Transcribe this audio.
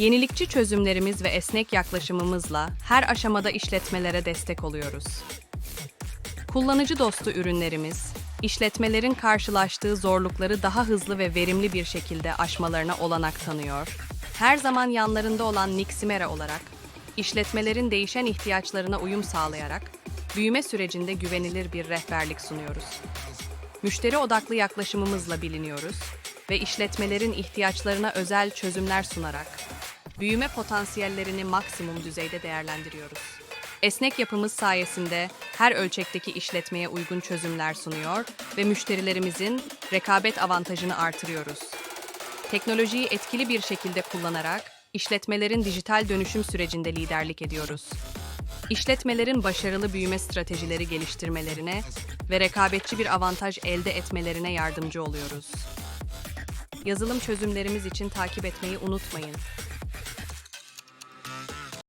Yenilikçi çözümlerimiz ve esnek yaklaşımımızla her aşamada işletmelere destek oluyoruz. Kullanıcı dostu ürünlerimiz, işletmelerin karşılaştığı zorlukları daha hızlı ve verimli bir şekilde aşmalarına olanak tanıyor. Her zaman yanlarında olan Niximera olarak, işletmelerin değişen ihtiyaçlarına uyum sağlayarak, büyüme sürecinde güvenilir bir rehberlik sunuyoruz. Müşteri odaklı yaklaşımımızla biliniyoruz ve işletmelerin ihtiyaçlarına özel çözümler sunarak büyüme potansiyellerini maksimum düzeyde değerlendiriyoruz. Esnek yapımız sayesinde her ölçekteki işletmeye uygun çözümler sunuyor ve müşterilerimizin rekabet avantajını artırıyoruz. Teknolojiyi etkili bir şekilde kullanarak işletmelerin dijital dönüşüm sürecinde liderlik ediyoruz. İşletmelerin başarılı büyüme stratejileri geliştirmelerine ve rekabetçi bir avantaj elde etmelerine yardımcı oluyoruz. Yazılım çözümlerimiz için takip etmeyi unutmayın.